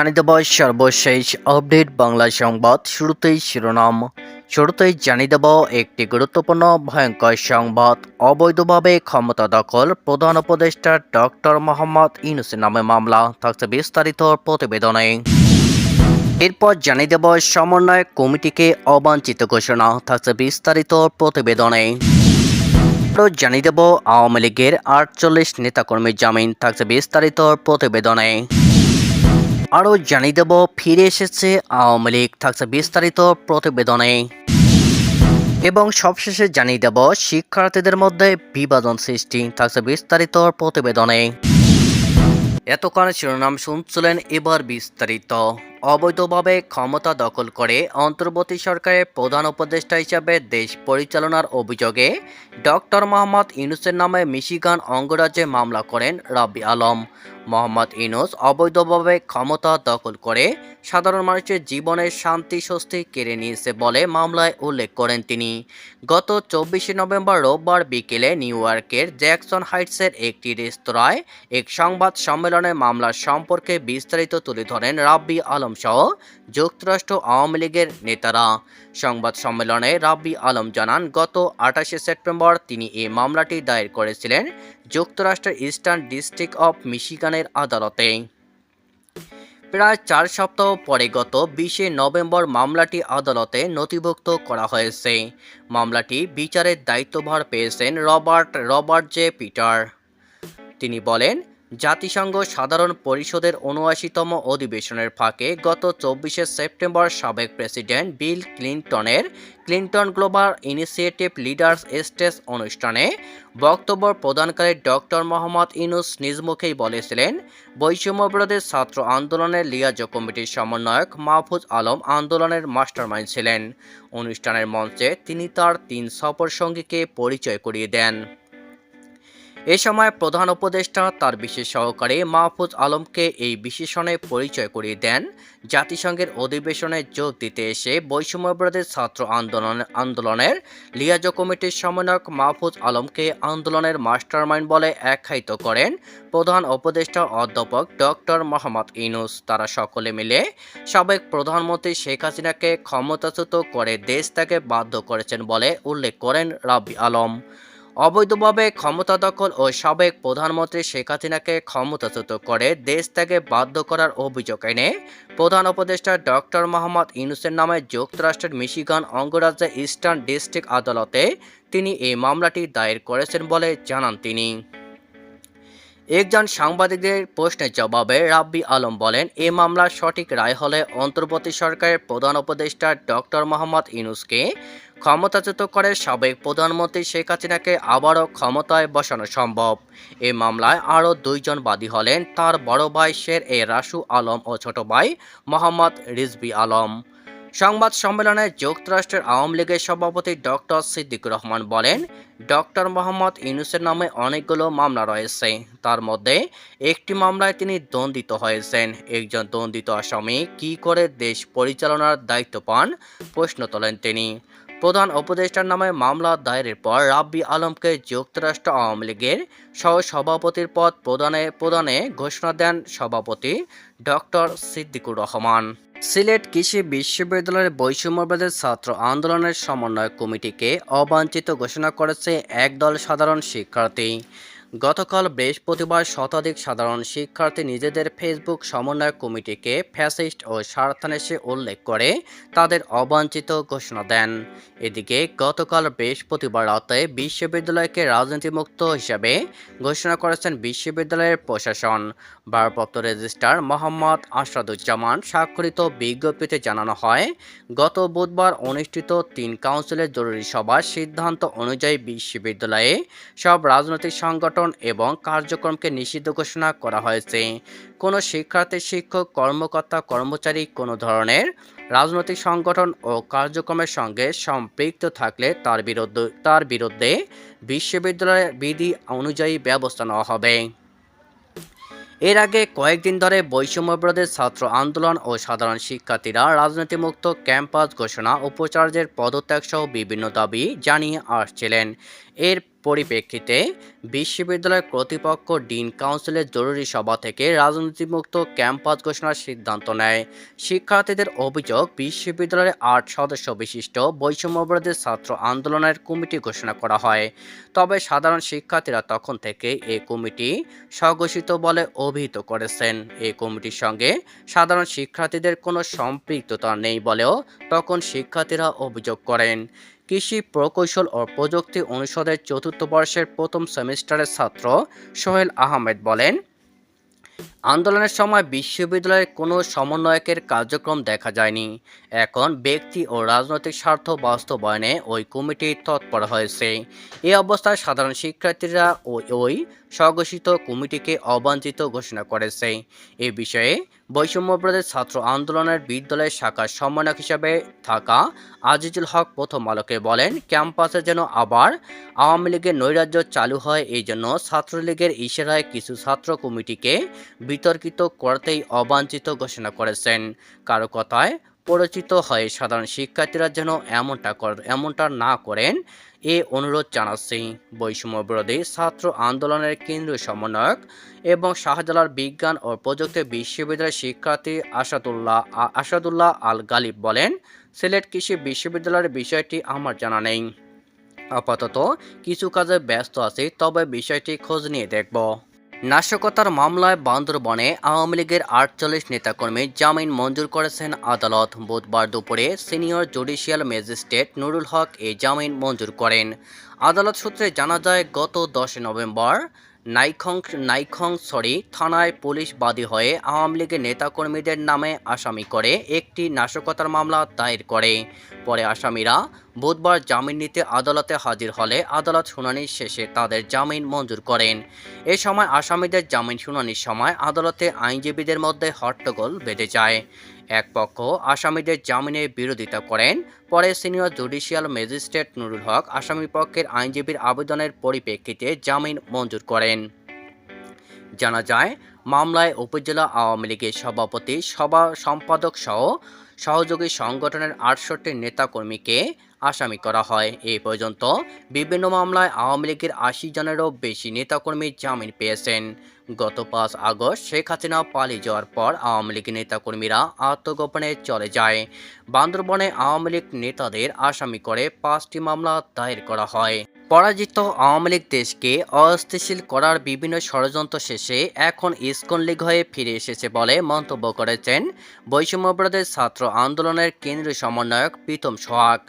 জানিয়ে দেব সর্বশেষ আপডেট বাংলা সংবাদ শুরুতেই শিরোনাম। শুরুতেই জানিয়ে দেব, একটি গুরুত্বপূর্ণ ভয়ঙ্কর সংবাদ। অবৈধভাবে ক্ষমতা দখল, প্রধান উপদেষ্টা ডক্টর মোহাম্মদ ইউনুসের নামে মামলা, থাকছে বিস্তারিত প্রতিবেদনে। এরপর জানিয়ে দেব সমন্বয় কমিটিকে অবাঞ্ছিত ঘোষণা, থাকছে বিস্তারিত প্রতিবেদনে। আরও জানিয়ে দেব, আওয়ামী লীগের আটচল্লিশ নেতাকর্মীর জামিন, থাকছে বিস্তারিত প্রতিবেদনে। আরও জানিয়ে দেব, ফিরে এসেছে আওয়ামী লীগ। থাকছে বিস্তারিত প্রতিবেদনে। এবং সবশেষে জানিয়ে দেব, শিক্ষার্থীদের মধ্যে বিভাজন সৃষ্টি। থাকছে বিস্তারিত প্রতিবেদনে। এতক্ষণ শিরোনাম শুনছিলেন এবার বিস্তারিত। অবৈধভাবে ক্ষমতা দখল করে অন্তর্বর্তী সরকারের প্রধান উপদেষ্টা হিসাবে দেশ পরিচালনার অভিযোগে ডক্টর মোহাম্মদ ইউনুসের নামে মিশিগান অঙ্গরাজ্যে মামলা করেন রাব্বি আলম। মোহাম্মদ ইউনুস অবৈধভাবে ক্ষমতা দখল করে সাধারণ মানুষের জীবনের শান্তি, স্বস্তি কেড়ে নিয়েছে বলে মামলায় উল্লেখ করেন তিনি। গত চব্বিশে নভেম্বর রোববার বিকেলে নিউ ইয়র্কের জ্যাকসন হাইটসের একটি রেস্তোরাঁয় এক সংবাদ সম্মেলনে মামলার সম্পর্কে বিস্তারিত তুলে ধরেন রাব্বি আলম সহ যুক্তরাষ্ট্র আওয়ামী লীগের নেতারা। সংবাদ সম্মেলনে রাব্বি আলম জানান, গত আঠাশে সেপ্টেম্বর তিনি এই মামলাটি দায়ের করেছিলেন যুক্তরাষ্ট্রের ইস্টার্ন ডিস্ট্রিক্ট অফ মিশিগানের আদালতে। প্রায় চার সপ্তাহ পরে গত বিশে নভেম্বর মামলাটি আদালতে নথিভুক্ত করা হয়েছে। মামলাটি বিচারের দায়িত্বভার পেয়েছেন রবার্ট রবার্ট জে পিটার। তিনি বলেন জাতিসংঘ সাধারণ পরিষদের উনআশিতম অধিবেশনের ফাঁকে গত চব্বিশে সেপ্টেম্বর সাবেক president Bill ক্লিন্টনের Clinton Global Initiative leaders stage অনুষ্ঠানে বক্তব্য প্রদানকারী ডক্টর মোহাম্মদ ইনুস নিজ মুখেই বলেছিলেন বৈষম্যবিরোধী ছাত্র আন্দোলনের লিয়াজো কমিটির সমন্বয়ক মাহফুজ আলম আন্দোলনের মাস্টারমাইন্ড ছিলেন। অনুষ্ঠানের মঞ্চে তিনি তার তিন সফর সঙ্গীকে পরিচয় করিয়ে দেন। এ সময় প্রধান উপদেষ্টা তার বিশেষ সহকারে মাহফুজ আলমকে এই বিশেষণে পরিচয় করিয়ে দেন। জাতিসংঘের অধিবেশনে যোগ দিতে এসে বৈষম্যবিরোধী ছাত্র আন্দোলন, আন্দোলনের লিয়াজো কমিটির সমন্বয়ক মাহফুজ আলমকে আন্দোলনের মাস্টারমাইন্ড বলে আখ্যায়িত করেন। প্রধান উপদেষ্টা অধ্যাপক ডক্টর মোহাম্মদ ইনুস তারা সকলে মিলে সাবেক প্রধানমন্ত্রী শেখ হাসিনাকে ক্ষমতাচ্যুত করে দেশ তাকে বাধ্য করেছেন বলে উল্লেখ করেন রাব্বি আলম। অবৈধভাবে ক্ষমতা দখল ও সাবেক প্রধানমন্ত্রী শেখ হাসিনাকে ক্ষমতাচ্যুত করে দেশ ত্যাগে বাধ্য করার অভিযোগ এনে প্রধান উপদেষ্টা ডক্টর মোহাম্মদ ইউনুসের নামে যুক্তরাষ্ট্রের মিশিগান অঙ্গরাজ্যের ইস্টার্ন ডিস্ট্রিক্ট আদালতে তিনি এই মামলাটি দায়ের করেছেন বলে জানান তিনি। একজন সাংবাদিকদের প্রশ্নের জবাবে রাব্বি আলম বলেন, এ মামলার সঠিক রায় হলে অন্তর্বর্তী সরকারের প্রধান উপদেষ্টা ডক্টর মোহাম্মদ ইউনুসকে ক্ষমতাচ্যুত করে সাবেক প্রধানমন্ত্রী শেখ হাসিনাকে আবারও ক্ষমতায় বসানো সম্ভব। এ মামলায় আরও দুইজন বাদী হলেন তার বড় ভাই শের এ রাসু আলম ও ছোট ভাই মোহাম্মদ রিজবি আলম। সংবাদ সম্মেলনে যুক্তরাষ্ট্রের আওয়ামী লীগের সভাপতি ডক্টর সিদ্দিকুর রহমান বলেন, ডক্টর মোহাম্মদ ইউনুসের নামে অনেকগুলো মামলা রয়েছে। তার মধ্যে একটি মামলায় তিনি দণ্ডিত হয়েছেন। একজন দণ্ডিত আসামি কী করে দেশ পরিচালনার দায়িত্ব পান প্রশ্ন তোলেন তিনি। প্রধান উপদেষ্টার নামে মামলা দায়েরের পর রাব্বি আলমকে যুক্তরাষ্ট্র আওয়ামী লীগের সহ সভাপতির পদ প্রদানে প্রদানে ঘোষণা দেন সভাপতি ডক্টর সিদ্দিকুর রহমান। সিলেট কৃষি বিশ্ববিদ্যালয়ের বৈষম্যবাদের ছাত্র আন্দোলনের সমন্বয় কমিটিকে অবাঞ্ছিত ঘোষণা করেছে একদল সাধারণ শিক্ষার্থী। গতকাল বৃহস্পতিবার শতাধিক সাধারণ শিক্ষার্থী নিজেদের ফেসবুক সমন্বয় কমিটিকে ফ্যাসিস্ট ও স্বার্থানেশে উল্লেখ করে তাদের অবাঞ্ছিত ঘোষণা দেন। এদিকে গতকাল বৃহস্পতিবার রাতে বিশ্ববিদ্যালয়কে রাজনীতিমুক্ত হিসেবে ঘোষণা করেছেন বিশ্ববিদ্যালয়ের প্রশাসন। ভারপ্রাপ্ত রেজিস্ট্রার মোহাম্মদ আশরাদুজ্জামান স্বাক্ষরিত বিজ্ঞপ্তিতে জানানো হয়, গত বুধবার অনুষ্ঠিত তিন কাউন্সিলের জরুরি সভার সিদ্ধান্ত অনুযায়ী বিশ্ববিদ্যালয়ে সব রাজনৈতিক সংগঠন এবং কার্যক্রমকে নিষিদ্ধ ঘোষণা করা হয়েছে। কোনো শিক্ষার্থী, শিক্ষক, কর্মকর্তা, কর্মচারী কোনো ধরনের রাজনৈতিক সংগঠন ও কার্যক্রমের সঙ্গে সম্পৃক্ত থাকলে তার বিরুদ্ধে তার বিরুদ্ধে বিশ্ববিদ্যালয়ের বিধি অনুযায়ী ব্যবস্থা নেওয়া হবে। এর আগে কয়েকদিন ধরে বৈষম্যবিরোধী ছাত্র আন্দোলন ও সাধারণ শিক্ষার্থীরা রাজনীতিমুক্ত ক্যাম্পাস ঘোষণা, উপাচার্যের পদত্যাগ সহ বিভিন্ন দাবি জানিয়ে আসছিলেন। এর পরিপ্রেক্ষিতে বিশ্ববিদ্যালয় কর্তৃপক্ষ ডিন কাউন্সিলের জরুরি সভা থেকে রাজনীতিমুক্ত ক্যাম্পাস ঘোষণার সিদ্ধান্ত নেয়। শিক্ষার্থীদের অভিযোগ, বিশ্ববিদ্যালয়ের আট সদস্য বিশিষ্ট বৈষম্যবিরোধী ছাত্র আন্দোলনের কমিটি ঘোষণা করা হয়। তবে সাধারণ শিক্ষার্থীরা তখন থেকে এই কমিটি স্বঘোষিত বলে অভিহিত করেছেন। এই কমিটির সঙ্গে সাধারণ শিক্ষার্থীদের কোনো সম্পৃক্ততা নেই বলেও তখন শিক্ষার্থীরা অভিযোগ করেন। কৃষি প্রকৌশল ও প্রযুক্তি অনুষদের চতুর্থ বর্ষের প্রথম সেমিস্টারের ছাত্র সোহেল আহমেদ বলেন আন্দোলনের সময় বিশ্ববিদ্যালয়ের কোনো সমন্বয়কের কার্যক্রম দেখা যায়নি। এখন ব্যক্তি ও রাজনৈতিক স্বার্থ বাস্তবায়নে ওই কমিটি তৎপর হয়েছে। এই অবস্থায় সাধারণ শিক্ষার্থীরা ওই ওই স্বঘোষিত কমিটিকে অবাঞ্ছিত ঘোষণা করেছে। এ বিষয়ে বৈষম্যবিরোধী ছাত্র আন্দোলনের বিদ্যালয় শাখার সমন্বয়ক হিসাবে থাকা আজিজুল হক প্রথম আলোকে বলেন, ক্যাম্পাসে যেন আবার আওয়ামী লীগের নৈরাজ্য চালু হয়, এই জন্য ছাত্রলীগের ইশারায় কিছু ছাত্র কমিটিকে বিতর্কিত করতেই অবাঞ্ছিত ঘোষণা করেছেন। কারও কথায় পরিচিত হয়ে সাধারণ শিক্ষার্থীরা যেন এমনটা এমনটা না করেন, এ অনুরোধ জানাচ্ছি। বৈষম্য বিরোধী ছাত্র আন্দোলনের কেন্দ্রীয় সমন্বয়ক এবং শাহজালাল বিজ্ঞান ও প্রযুক্তি বিশ্ববিদ্যালয়ের শিক্ষার্থী আসাদুল্লাহ আসাদুল্লাহ আল গালিব বলেন, সিলেট কৃষি বিশ্ববিদ্যালয়ের বিষয়টি আমার জানা নেই। আপাতত কিছু কাজে ব্যস্ত আছি, তবে বিষয়টি খোঁজ নিয়ে দেখব। নাশকতার মামলায় বান্দরবনে আওয়ামী লীগের আটচল্লিশ নেতাকর্মী জামিন মঞ্জুর করেছেন আদালত। বুধবার দুপুরে senior judicial magistrate Nurul Haque এই জামিন মঞ্জুর করেন। আদালত সূত্রে জানা যায়, গত দশই নভেম্বর নাইখং নাইখং সরি থানায় পুলিশ বাদী হয়ে আওয়ামী লীগের নেতাকর্মীদের নামে আসামি করে একটি নাশকতার মামলা দায়ের করে। পরে আসামিরা বুধবার জামিন নিতে আদালতে হাজির হলে আদালত শুনানি শেষে তাদের জামিন মঞ্জুর করেন। এ সময় আসামিদের জামিন শুনানির সময় আদালতে আইনজীবীদের মধ্যে হট্টগোল বেঁধে যায়। এক পক্ষ আসামিদের জামিনের বিরোধিতা করেন পরে senior judicial magistrate Nurul Haque আসামিপক্ষের আইনজীবীর আবেদনের পরিপ্রেক্ষিতে জামিন মঞ্জুর করেন। জানা যায়, মামলায় উপজেলা আওয়ামী লীগের সভাপতি, সভা সম্পাদক সহ সহযোগী সংগঠনের আটষট্টি নেতাকর্মীকে আসামি করা হয়। এই পর্যন্ত বিভিন্ন মামলায় আওয়ামী লীগের আশি জনেরও বেশি নেতাকর্মী জামিন পেয়েছেন। গত পাঁচ আগস্ট শেখ হাসিনা পালিয়ে যাওয়ার পর আওয়ামী লীগের নেতাকর্মীরা আত্মগোপনে চলে যায়। বান্দরবনে আওয়ামী লীগ নেতাদের আসামি করে পাঁচটি মামলা দায়ের করা হয়। পরাজিত আওয়ামী লীগ দেশকে অস্থিতিশীল করার বিভিন্ন ষড়যন্ত্র শেষে এখন ইসকন লীগ হয়ে ফিরে এসেছে বলে মন্তব্য করেছেন বৈষম্যবিরোধী ছাত্র আন্দোলনের কেন্দ্রীয় সমন্বয়ক প্রীতম সোহাগ।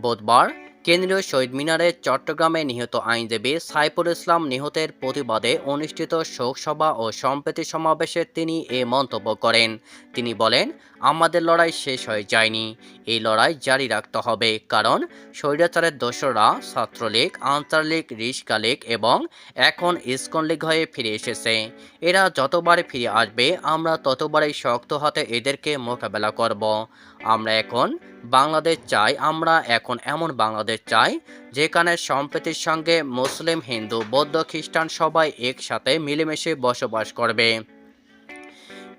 বুধবার কেন্দ্রীয় শহীদ মিনারে চট্টগ্রামে নিহত আইনজীবী সাইফুল ইসলাম নিহতের প্রতিবাদে অনুষ্ঠিত শোকসভা ও সম্প্রীতি সমাবেশে তিনি এ মন্তব্য করেন। তিনি বলেন আমাদের লড়াই শেষ হয়ে যায়নি। এই লড়াই জারি রাখতে হবে কারণ স্বৈরাচারের দোসররা ছাত্রলীগ আনসারলীগ রিস্কা লীগ এবং এখন ইস্কন লীগ হয়ে ফিরে এসেছে। এরা যতবারে ফিরে আসবে, আমরা ততবারই শক্ত হাতে এদেরকে মোকাবেলা করব। আমরা এখন বাংলাদেশ চাই, আমরা এখন এমন বাংলাদেশ চাই, যেখানে সম্প্রীতির সঙ্গে মুসলিম, হিন্দু, বৌদ্ধ, খ্রিস্টান সবাই একসাথে মিলেমিশে বসবাস করবে।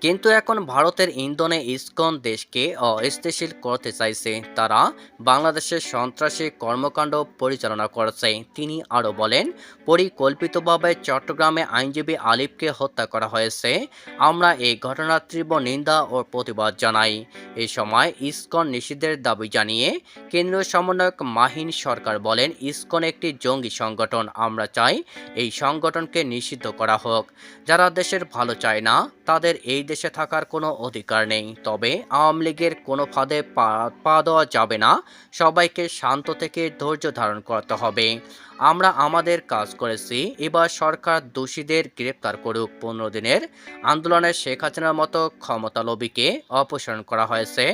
কিন্তু এখন ভারতের ইন্ধনে ইসকন দেশকে অস্থিতিশীল করতে চাইছে। তারা বাংলাদেশের সন্ত্রাসী কর্মকাণ্ড পরিচালনা করছে। তিনি আরও বলেন, পরিকল্পিতভাবে চট্টগ্রামে আইনজীবী আলিফকে হত্যা করা হয়েছে। আমরা এই ঘটনার তীব্র নিন্দা ও প্রতিবাদ জানাই। এই সময় ইসকন নিষিদ্ধের দাবি জানিয়ে কেন্দ্রীয় সমন্বয়ক মাহিন সরকার বলেন, ইসকন একটি জঙ্গি সংগঠন। আমরা চাই এই সংগঠনকে নিষিদ্ধ করা হোক। যারা দেশের ভালো চায় না, তাদের এই দেশে থাকার কোনো অধিকার নেই। তবে আওয়ামী লীগের কোনো ফাঁদে পা দেওয়া যাবে না। সবাইকে শান্ত থেকে ধৈর্য ধারণ করতে হবে। আমরা আমাদের কাজ করেছি। এবার সরকার দোষীদের গ্রেপ্তার করুক। পনেরো দিনের আন্দোলনে শেখ হাসিনার মতো ক্ষমতালোভীকে অপসারণ করা হয়েছে।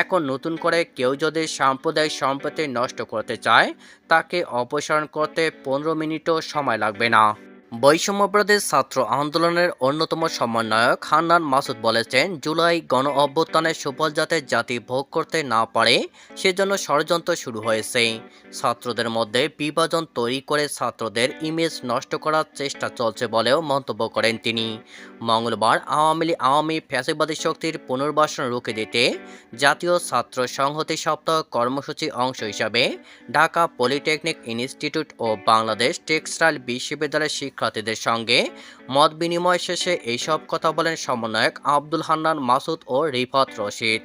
এখন নতুন করে কেউ যদি সাম্প্রদায়িক সম্পত্তি নষ্ট করতে চায়, তাকে অপসারণ করতে পনেরো মিনিটও সময় লাগবে না। বৈষম্যবিরোধী ছাত্র আন্দোলনের অন্যতম সমন্বয়ক হান্নান মাসুদ বলেছেন, জুলাই গণ অভ্যুত্থানের সুফল যাতে জাতি ভোগ করতে না পারে, সেজন্য ষড়যন্ত্র শুরু হয়েছে। ছাত্রদের মধ্যে বিভাজন তৈরি করে ছাত্রদের ইমেজ নষ্ট করার চেষ্টা চলছে বলেও মন্তব্য করেন তিনি। মঙ্গলবার আওয়ামী লীগ, আওয়ামী ফ্যাসিবাদী শক্তির পুনর্বাসন রুখে দিতে জাতীয় ছাত্র সংহতি সপ্তাহ কর্মসূচি অংশ হিসাবে ঢাকা পলিটেকনিক ইনস্টিটিউট ও বাংলাদেশ টেক্সটাইল বিশ্ববিদ্যালয়ের শিক্ষার্থীদের সঙ্গে মত বিনিময় শেষে এইসব কথা বলেন সমন্বয়ক আব্দুল হান্নান মাসুদ ও রিফাত রশিদ।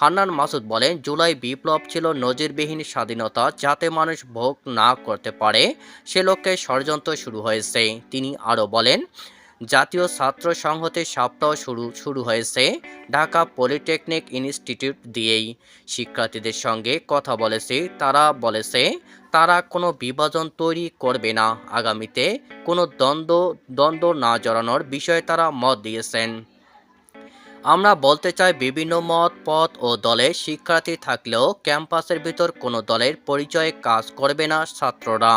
হান্নান মাসুদ বলেন, জুলাই বিপ্লব ছিল নজিরবিহীন স্বাধীনতা যাতে মানুষ ভোগ না করতে পারে, সে লক্ষ্যে ষড়যন্ত্র শুরু হয়েছে। তিনি আরও বলেন জাতীয় ছাত্র সংহতের সপ্তাহ শুরু শুরু হয়েছে ঢাকা পলিটেকনিক ইনস্টিটিউট দিয়েই। শিক্ষার্থীদের সঙ্গে কথা বলেছে, তারা বলেছে, তারা কোনো বিভাজন তৈরি করবে না। আগামীতে কোনো দ্বন্দ্ব দ্বন্দ্ব না জড়ানোর বিষয়ে তারা মত দিয়েছেন। আমরা বলতে চাই বিভিন্ন মত, পথ ও দলের শিক্ষার্থী থাকলেও ক্যাম্পাসের ভিতর কোনো দলের পরিচয়ে কাজ করবে না ছাত্ররা।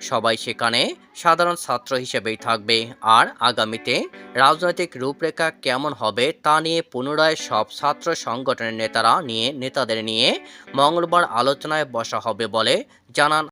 সবাই সেখানে সাধারণ ছাত্র হিসেবেই থাকবে। আর আগামীতে রাজনৈতিক রূপরেখা কেমন হবে তা নিয়ে পুনরায় সব ছাত্র সংগঠনের নেতারা নিয়ে, নেতাদের নিয়ে মঙ্গলবার আলোচনায় বসা হবে বলে জানান